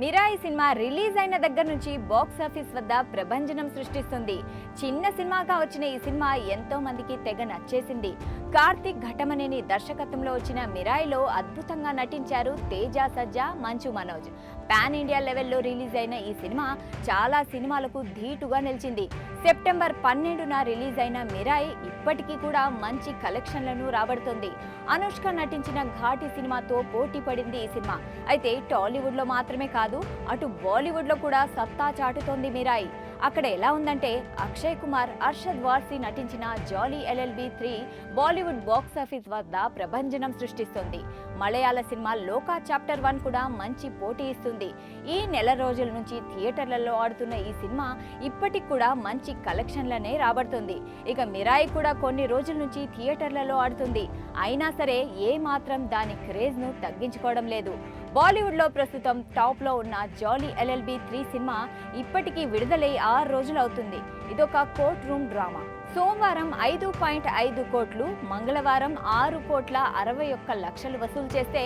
Mirai cinema release అయిన దగ్గర నుంచి బాక్స్ ఆఫీస్ వద్ద ప్రభంజనం సృష్టిస్తుంది. చిన్న సినిమాగా వచ్చిన ఈ సినిమా ఎంతో మందికి తెగ నచ్చేసింది. కార్తిక్ ఘటమనేని దర్శకత్వంలో వచ్చిన మిరాయిలో అద్భుతంగా నటించారు తేజ సజ్జా మంచు మనోజ్. పాన్ ఇండియా లెవెల్లో రిలీజ్ అయిన ఈ సినిమా చాలా సినిమాలకు ధీటుగా నిలిచింది. సెప్టెంబర్ పన్నెండున రిలీజ్ అయిన మిరాయి ఇప్పటికీ కూడా మంచి కలెక్షన్లను రాబడుతుంది. అనుష్క నటించిన ఘాటి సినిమాతో పోటీ పడింది ఈ సినిమా. అయితే టాలీవుడ్లో మాత్రమే కాదు అటు బాలీవుడ్లో కూడా సత్తా చాటుతోంది మీరాయి. అక్కడ ఎలా ఉందంటే అక్షయ్ కుమార్ అర్షద్ వార్సి నటించిన Jolly LLB three Bollywood box office వద్ద ప్రభంజనం సృష్టిస్తుంది. మలయాళ సినిమా లోకా చాప్టర్ వన్ కూడా మంచి పోటీ ఇస్తుంది. ఈ నెల రోజుల నుంచి థియేటర్లలో ఆడుతున్న ఈ సినిమా ఇప్పటికి కూడా మంచి కలెక్షన్లనే రాబడుతుంది. ఇక మిరాయి కూడా కొన్ని రోజుల నుంచి థియేటర్లలో ఆడుతుంది. అయినా సరే ఏ మాత్రం దాని క్రేజ్ను తగ్గించుకోవడం లేదు. బాలీవుడ్లో ప్రస్తుతం టాప్లో ఉన్న జాలీ ఎల్ఎల్బి త్రీ సినిమా ఇప్పటికీ విడుదలై ఆరు రోజులు అవుతుంది ఇదొక కోర్ట్ రూమ్ డ్రామా. సోమవారం ఐదు పాయింట్ ఐదు కోట్లు మంగళవారం ఆరు కోట్ల అరవై ఒక్క లక్షలు వసూలు చేస్తే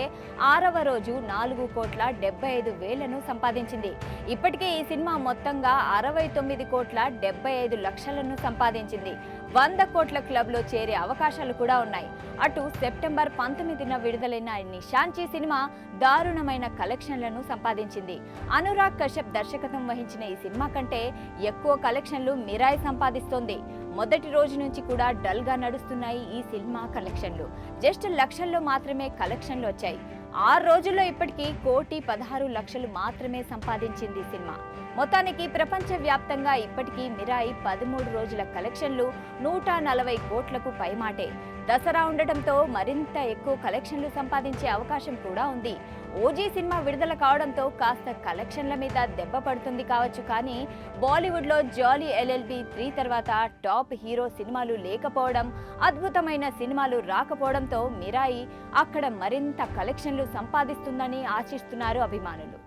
ఆరవ రోజు నాలుగు కోట్ల డెబ్బై ఐదు వేలను సంపాదించింది. ఇప్పటికే ఈ సినిమా మొత్తంగా అరవై తొమ్మిది కోట్ల డెబ్బై ఐదు లక్షలను సంపాదించింది. వంద కోట్ల క్లబ్లో చేరే అవకాశాలు కూడా ఉన్నాయి. అటు సెప్టెంబర్ పంతొమ్మిదిన విడుదలైన నిశాంచి సినిమా దారుణమైన కలెక్షన్లను సంపాదించింది. అనురాగ్ కశ్యప్ దర్శకత్వం వహించిన ఈ సినిమా కంటే ఎక్కువ కలెక్షన్లు మిరాయి సంపాదిస్తోంది. మొదటి రోజు నుంచి కూడా డల్గా నడుస్తున్నాయి ఈ సినిమా కలెక్షన్లు. జస్ట్ లక్షల్లో మాత్రమే కలెక్షన్లు వచ్చాయి. ఆరు రోజుల్లో ఇప్పటికీ కోటి పదహారు లక్షలు మాత్రమే సంపాదించింది సినిమా. మొత్తానికి ప్రపంచవ్యాప్తంగా ఇప్పటికీ మిరాయి పదమూడు రోజుల కలెక్షన్లు నూట నలభై కోట్లకు పైమాటే. దసరా ఉండటంతో మరింత ఎక్కువ కలెక్షన్లు సంపాదించే అవకాశం కూడా ఉంది. ఓజీ సినిమా విడుదల కావడంతో కాస్త కలెక్షన్ల మీద దెబ్బ పడుతుంది కావచ్చు కానీ బాలీవుడ్లో జాలీ ఎల్ఎల్బి త్రీ తర్వాత టాప్ హీరో సినిమాలు లేకపోవడం అద్భుతమైన సినిమాలు రాకపోవడంతో మిరాయి అక్కడ మరింత కలెక్షన్లు సంపాదిస్తుందని ఆశిస్తున్నారు అభిమానులు.